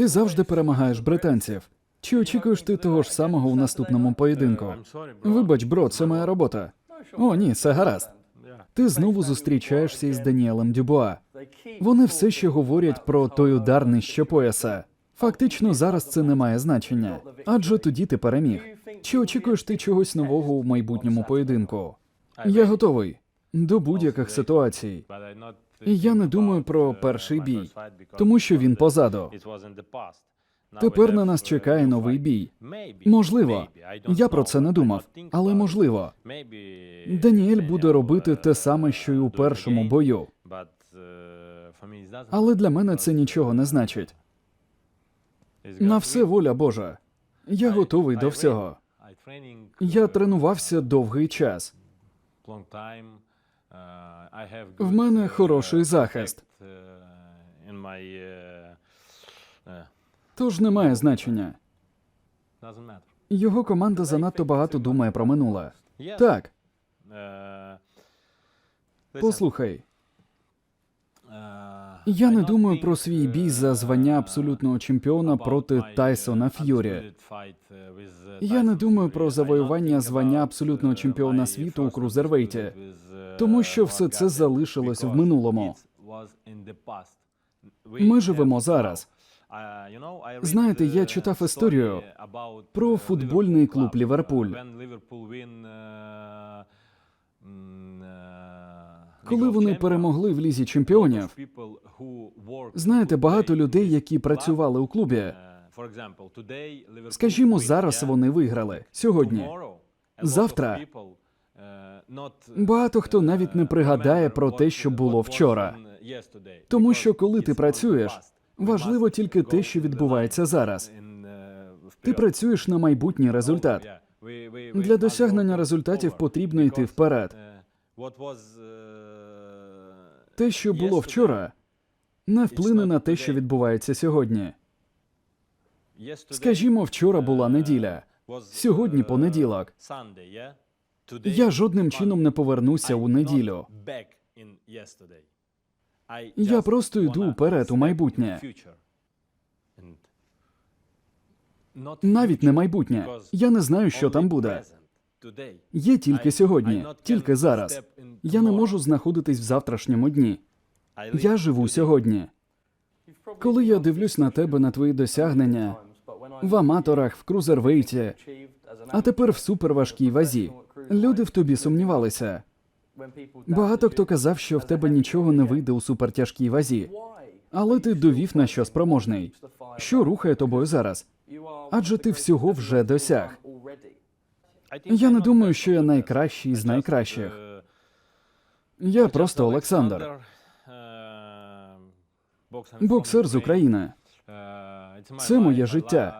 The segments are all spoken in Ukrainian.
Ти завжди перемагаєш британців. Чи очікуєш ти того ж самого у наступному поєдинку? Вибач, бро, це моя робота. О, ні, це гаразд. Ти знову зустрічаєшся із Даніелем Дюбуа. Вони все ще говорять про той удар нижче пояса. Фактично, зараз це не має значення, адже тоді ти переміг. Чи очікуєш ти чогось нового у майбутньому поєдинку? Я готовий до будь-яких ситуацій. І я не думаю про перший бій, тому що він позаду. Тепер на нас чекає новий бій. Можливо, я про це не думав, але можливо. Даніель буде робити те саме, що й у першому бою. Але для мене це нічого не значить. На все воля Божа. Я готовий до всього. Я тренувався довгий час. В мене хороший захист. Тож немає значення. Його команда занадто багато думає про минуле. Так, послухай, я не думаю про свій бій за звання абсолютного чемпіона проти Тайсона Ф'юрі. Я не думаю про завоювання звання абсолютного чемпіона світу у крузервейті, тому що все це залишилось в минулому. Ми живемо зараз. Знаєте, я читав історію про футбольний клуб Ліверпуль. Коли вони перемогли в лізі чемпіонів, знаєте, багато людей, які працювали у клубі, скажімо, зараз вони виграли сьогодні. Завтра багато хто навіть не пригадає про те, що було вчора. Тому що коли ти працюєш, важливо тільки те, що відбувається зараз. Ти працюєш на майбутній результат. Для досягнення результатів потрібно йти вперед. Те, що було вчора, не вплине на те, що відбувається сьогодні. Скажімо, вчора була неділя, сьогодні понеділок. Я жодним чином не повернуся у неділю. Я просто йду вперед у майбутнє. Навіть не майбутнє. Я не знаю, що там буде. Є тільки сьогодні, тільки зараз. Я не можу знаходитись в завтрашньому дні. Я живу сьогодні. Коли я дивлюсь на тебе, на твої досягнення в аматорах, в крузервейті, а тепер в суперважкій вазі. Люди в тобі сумнівалися. Багато хто казав, що в тебе нічого не вийде у супертяжкій вазі, але ти довів на що спроможний. Що рухає тобою зараз? Адже ти всього вже досяг. Я не думаю, що я найкращий з найкращих. Я просто Олександр, боксер з України. Це моє життя.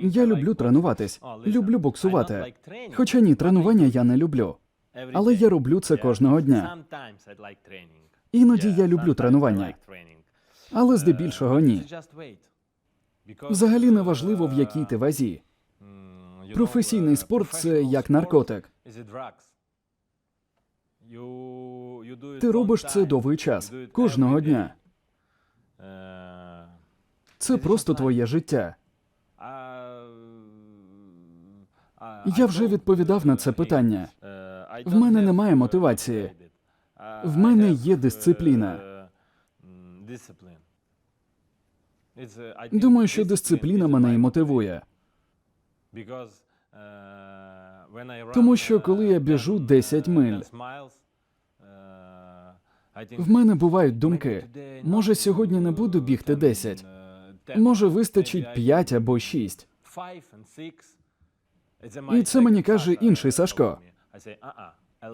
Я люблю тренуватись, люблю боксувати. Хоча ні, тренування я не люблю. Але я роблю це кожного дня. Іноді я люблю тренування, але здебільшого ні. Взагалі не важливо, в якій ти вазі. Професійний спорт це як наркотик. Ти робиш це довгий час, кожного дня. Це просто твоє життя. Я вже відповідав на це питання. В мене немає мотивації. В мене є дисципліна. Думаю, що дисципліна мене і мотивує. Тому що коли я біжу 10 миль, В мене бувають думки. Може, сьогодні не буду бігти 10. Може, вистачить 5 або 6. І це мені каже інший Сашко.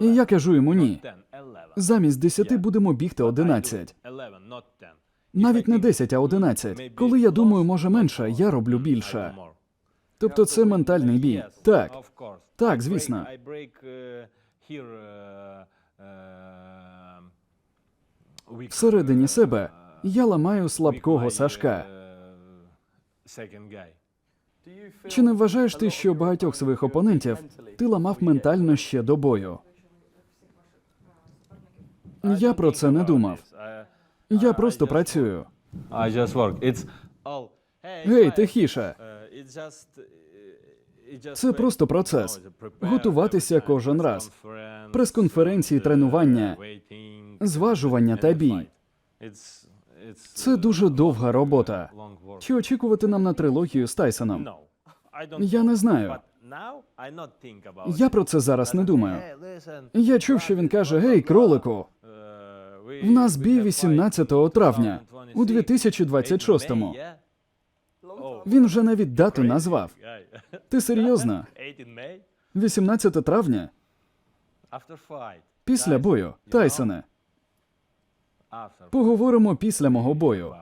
І я кажу йому ні. Замість 10 будемо бігти 11. Навіть не 10, а 11. Коли я думаю, може менше, я роблю більше. Тобто це ментальний бій. Так, так, звісно. Всередині себе я ламаю слабкого Сашка. Чи не вважаєш ти, що багатьох своїх опонентів ти ламав ментально ще до бою? Я про це не думав. Я просто працюю. Гей, тихіше. Це просто процес. Готуватися кожен раз. Прес-конференції, тренування, зважування та бій. Це дуже довга робота. Чи очікувати нам на трилогію з Тайсоном? Я не знаю. Я про це зараз не думаю. Я чув, що він каже: Гей, кролику, в нас бій 18 травня у 2026-му. Він вже навіть дату назвав. Ти серйозно? 18 травня після бою. Тайсоне. Поговоримо після мого бою.